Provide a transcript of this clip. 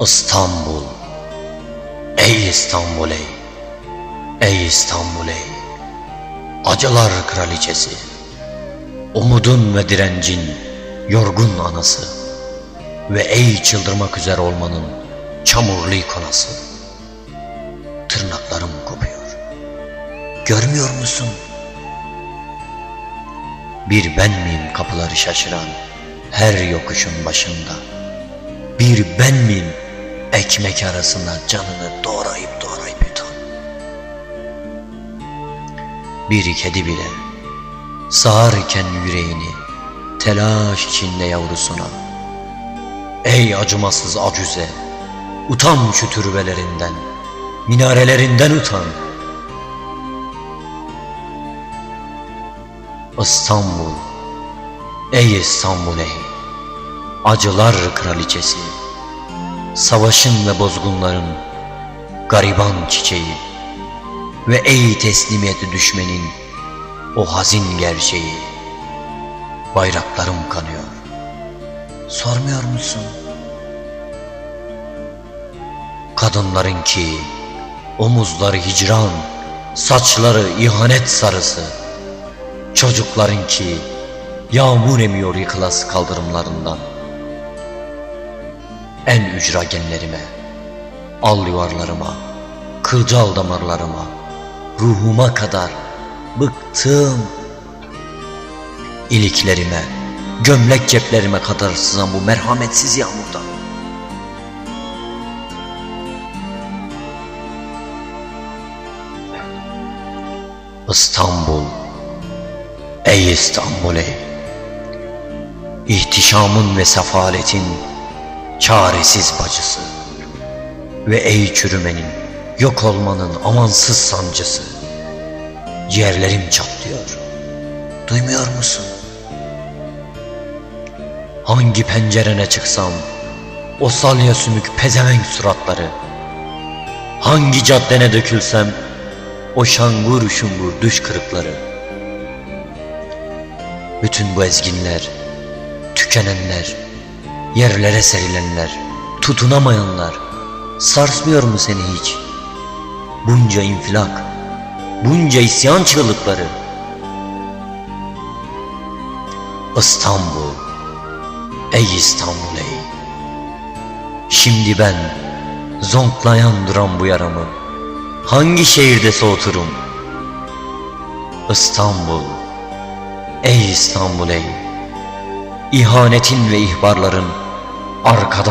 İstanbul. Ey İstanbul ey. Ey İstanbul ey. Acılar kraliçesi. Umudun ve direncin yorgun anası. Ve ey çıldırmak üzere olmanın çamurlu ikonası. Tırnaklarım kopuyor. Görmüyor musun? Bir ben miyim kapıları şaşıran her yokuşun başında? Bir ben miyim ekmek arasında canını doğrayıp doğrayıp yutan? Bir kedi bile sağarken yüreğini telaş içinde yavrusuna Ey acımasız acüze utan şu türbelerinden minarelerinden utan İstanbul Ey İstanbul ey Acılar kraliçesi Savaşın ve bozgunların Gariban çiçeği Ve ey teslimiyeti düşmenin O hazin gerçeği. Bayraklarım kanıyor. Sormuyor musun? Kadınların ki Omuzları hicran Saçları ihanet sarısı. Çocukların ki Yağmur emiyor yıkılası kaldırımlarından En ücra genlerime Al yuvarlarıma Kılcal damarlarıma Ruhuma kadar Bıktım. İliklerime Gömlek ceplerime kadar sızan bu merhametsiz yağmurdan İstanbul Ey İstanbul ey. İhtişamın ve sefaletin çaresiz bacısı. Ve ey çürümenin yok olmanın amansız sancısı. Ciğerlerim çatlıyor. Duymuyor musun? Hangi pencerene çıksam O salya sümük pezevenk suratları. Hangi caddene dökülsem O şangur şungur düş kırıkları. Bütün bu ezginler, tükenenler, yerlere serilenler, tutunamayanlar sarsmıyor mu seni hiç? Bunca infilak, bunca isyan çığlıkları. İstanbul, ey İstanbul ey. Şimdi ben zonklayan duran bu yaramı hangi şehirde soğuturum? İstanbul, Ey İstanbul ey! İhanetin ve ihbarların arkadan